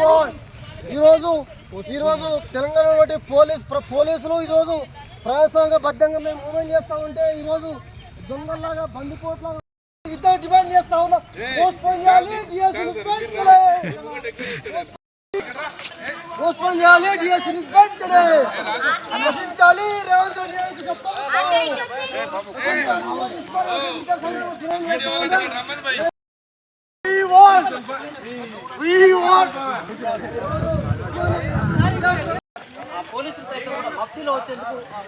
Want ఈరోజు ఈరోజు తెలంగాణ నుండి పోలీస్ పోలీసులు ఈరోజు ప్రజాస్వామ్య బద్దంగా మేము మూవ్మెంట్ చేస్తా ఉంటే ఈరోజు దొంగల్లాగా బందిపోట్లాగా యుద్ధం డిమాండ్ చేస్తా ఉన్నాం. పోస్ట్పోన్ చేయాలి డిఎస్సీ వెంటనే పోస్ట్పోన్ చేయాలి డిఎస్సీ వెంటనే రచించాలి రేవంత్ రెడ్డి గారికి చెప్పాలి. We పోలీసులు సైతం కూడా భక్తిలో వచ్చేందుకు ఆ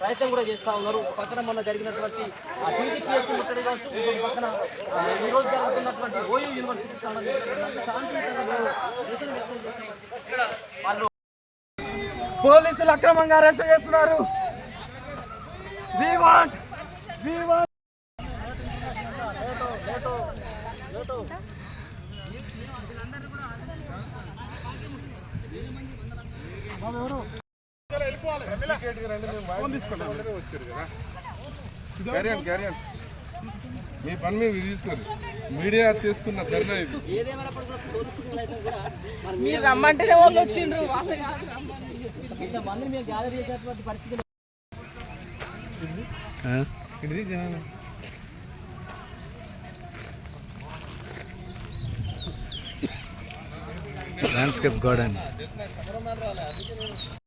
ప్రయత్నం కూడా చేస్తా ఉన్నారు. ఒక పక్కన మొన్న జరిగినటువంటి టీడీపీఎస్ ముట్టడి కావచ్చు ఇంకొక పక్కన ఆ, ఈ రోజు జరుగుతున్నటువంటి ఓయూ. వాళ్ళు పోలీసులు అక్రమంగా అరెస్ట్ చేస్తున్నారు. క్యారియన్ క్యారియన్ మీ పని మీరు తీసుకోరు మీడియా చేస్తున్న ధర్నా ఇది మీరు రమ్మంటేనే వాళ్ళు వచ్చిండ్రు. వాళ్ళే కాదు ఇంతమందిని మేము గ్యాదర్ చేసేటువంటి పరిస్థితి लैंडस्केप गार्डन